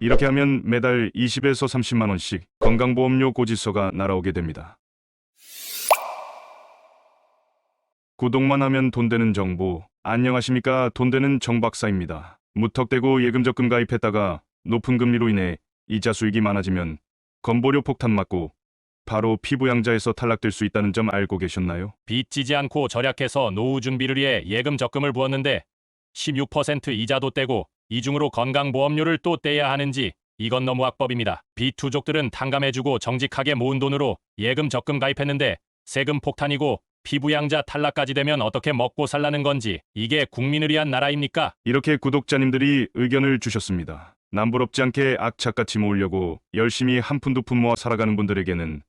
이렇게 하면 매달 20에서 30만 원씩 건강보험료 고지서가 날아오게 됩니다. 구독만 하면 돈 되는 정보. 안녕하십니까. 돈 되는 정박사입니다. 무턱대고 예금 적금 가입했다가 높은 금리로 인해 이자 수익이 많아지면 건보료 폭탄 맞고 바로 피부 양자에서 탈락될 수 있다는 점 알고 계셨나요? 빚지지 않고 절약해서 노후 준비를 위해 예금 적금을 부었는데 16% 이자도 떼고 이중으로 건강보험료를 또 떼야 하는지 이건 너무 악법입니다. 빚투족들은 탕감해주고 정직하게 모은 돈으로 예금 적금 가입했는데 세금 폭탄이고 피부양자 탈락까지 되면 어떻게 먹고 살라는 건지 이게 국민을 위한 나라입니까? 이렇게 구독자님들이 의견을 주셨습니다. 남부럽지 않게 악착같이 모으려고 열심히 한 푼 두 푼 모아 살아가는 분들에게는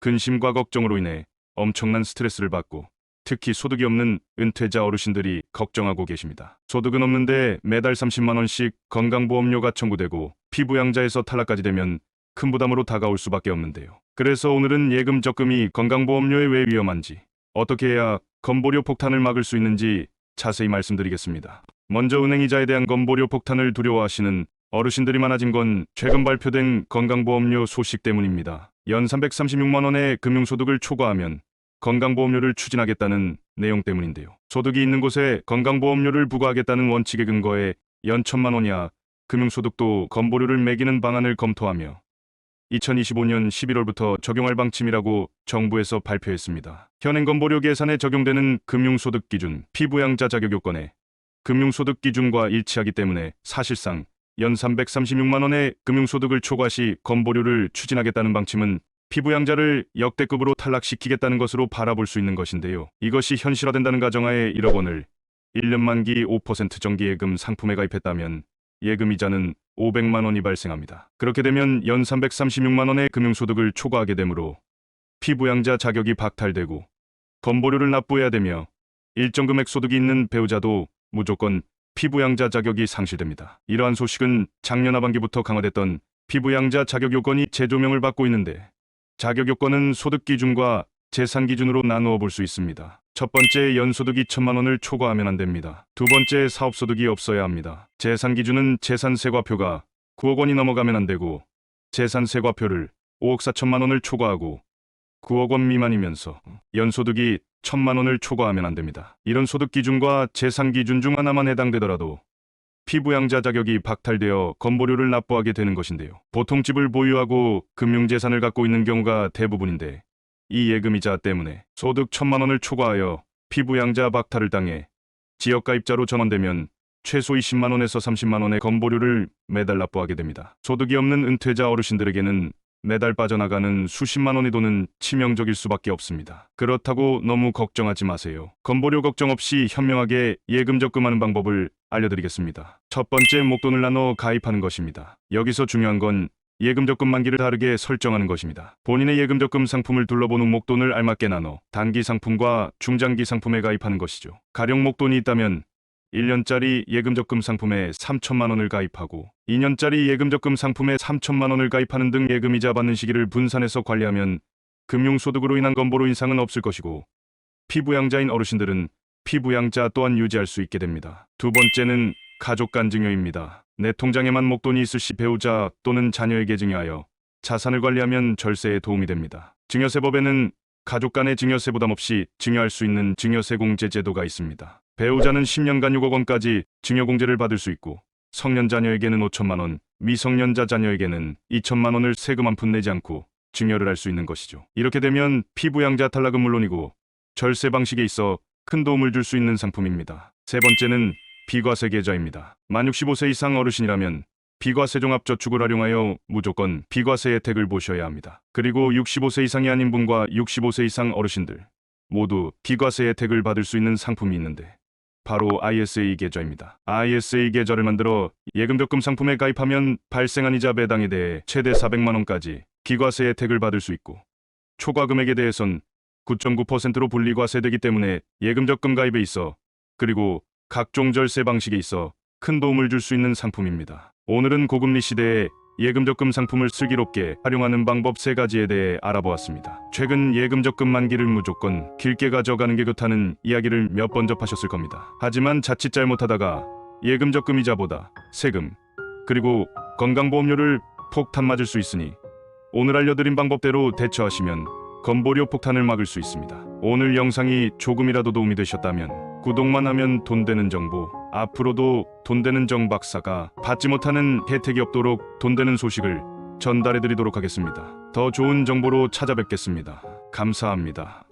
근심과 걱정으로 인해 엄청난 스트레스를 받고 특히 소득이 없는 은퇴자 어르신들이 걱정하고 계십니다. 소득은 없는데 매달 30만 원씩 건강보험료가 청구되고 피부양자에서 탈락까지 되면 큰 부담으로 다가올 수밖에 없는데요. 그래서 오늘은 예금 적금이 건강보험료에 왜 위험한지 어떻게 해야 건보료 폭탄을 막을 수 있는지 자세히 말씀드리겠습니다. 먼저 은행이자에 대한 건보료 폭탄을 두려워하시는 어르신들이 많아진 건 최근 발표된 건강보험료 소식 때문입니다. 연 336만 원의 금융소득을 초과하면 건강보험료를 추진하겠다는 내용 때문인데요. 소득이 있는 곳에 건강보험료를 부과하겠다는 원칙에 근거해 연 천만 원 이하 금융소득도 건보료를 매기는 방안을 검토하며 2025년 11월부터 적용할 방침이라고 정부에서 발표했습니다. 현행 건보료 계산에 적용되는 금융소득 기준, 피부양자 자격 요건에 금융소득 기준과 일치하기 때문에 사실상 연 336만 원의 금융소득을 초과 시 건보료를 추진하겠다는 방침은 피부양자를 역대급으로 탈락시키겠다는 것으로 바라볼 수 있는 것인데요. 이것이 현실화된다는 가정하에 1억 원을 1년 만기 5% 정기예금 상품에 가입했다면 예금이자는 500만 원이 발생합니다. 그렇게 되면 연 336만 원의 금융소득을 초과하게 되므로 피부양자 자격이 박탈되고 건보료를 납부해야 되며 일정 금액 소득이 있는 배우자도 무조건 피부양자 자격이 상실됩니다. 이러한 소식은 작년 하반기부터 강화됐던 피부양자 자격 요건이 재조명을 받고 있는데 자격 요건은 소득 기준과 재산 기준으로 나누어 볼 수 있습니다. 첫 번째 연소득이 천만 원을 초과하면 안 됩니다. 두 번째 사업소득이 없어야 합니다. 재산 기준은 재산세과표가 9억 원이 넘어가면 안 되고 재산세과표를 5억 4천만 원을 초과하고 9억 원 미만이면서 연소득이 천만 원을 초과하면 안 됩니다. 이런 소득 기준과 재산 기준 중 하나만 해당되더라도 피부양자 자격이 박탈되어 건보료를 납부하게 되는 것인데요. 보통 집을 보유하고 금융재산을 갖고 있는 경우가 대부분인데 이 예금이자 때문에 소득 천만 원을 초과하여 피부양자 박탈을 당해 지역가입자로 전환되면 최소 20만 원에서 30만 원의 건보료를 매달 납부하게 됩니다. 소득이 없는 은퇴자 어르신들에게는 매달 빠져나가는 수십만 원의 돈은 치명적일 수밖에 없습니다. 그렇다고 너무 걱정하지 마세요. 건보료 걱정 없이 현명하게 예금 적금하는 방법을 알려드리겠습니다. 첫 번째 목돈을 나눠 가입하는 것입니다. 여기서 중요한 건 예금 적금 만기를 다르게 설정하는 것입니다. 본인의 예금 적금 상품을 둘러본 후 목돈을 알맞게 나눠 단기 상품과 중장기 상품에 가입하는 것이죠. 가령 목돈이 있다면 1년짜리 예금 적금 상품에 3천만 원을 가입하고 2년짜리 예금 적금 상품에 3천만 원을 가입하는 등 예금이자 받는 시기를 분산해서 관리하면 금융소득으로 인한 건보로 인상은 없을 것이고 피부양자인 어르신들은 피부양자 또한 유지할 수 있게 됩니다. 두 번째는 가족 간 증여입니다. 내 통장에만 목돈이 있을 시 배우자 또는 자녀에게 증여하여 자산을 관리하면 절세에 도움이 됩니다. 증여세법에는 가족 간의 증여세 부담 없이 증여할 수 있는 증여세 공제 제도가 있습니다. 배우자는 10년간 6억 원까지 증여 공제를 받을 수 있고 성년 자녀에게는 5천만 원, 미성년자 자녀에게는 2천만 원을 세금 한 푼 내지 않고 증여를 할 수 있는 것이죠. 이렇게 되면 피부양자 탈락은 물론이고 절세 방식에 있어 큰 도움을 줄 수 있는 상품입니다. 세 번째는 비과세 계좌입니다. 만 65세 이상 어르신이라면 비과세 종합저축을 활용하여 무조건 비과세 혜택을 보셔야 합니다. 그리고 65세 이상이 아닌 분과 65세 이상 어르신들 모두 비과세 혜택을 받을 수 있는 상품이 있는데 바로 ISA 계좌입니다. ISA 계좌를 만들어 예금 적금 상품에 가입하면 발생한 이자 배당에 대해 최대 400만 원까지 기과세 혜택을 받을 수 있고 초과 금액에 대해선 9.9%로 분리과세되기 때문에 예금 적금 가입에 있어 그리고 각종 절세 방식에 있어 큰 도움을 줄 수 있는 상품입니다. 오늘은 고금리 시대에 예금 적금 상품을 슬기롭게 활용하는 방법 세 가지에 대해 알아보았습니다. 최근 예금 적금 만기를 무조건 길게 가져가는 게 좋다는 이야기를 몇 번 접하셨을 겁니다. 하지만 자칫 잘못하다가 예금 적금 이자보다 세금 그리고 건강보험료를 폭탄 맞을 수 있으니 오늘 알려드린 방법대로 대처하시면 건보료 폭탄을 막을 수 있습니다. 오늘 영상이 조금이라도 도움이 되셨다면 구독만 하면 돈 되는 정보 앞으로도 돈 되는 정 박사가 받지 못하는 혜택이 없도록 돈 되는 소식을 전달해 드리도록 하겠습니다. 더 좋은 정보로 찾아뵙겠습니다. 감사합니다.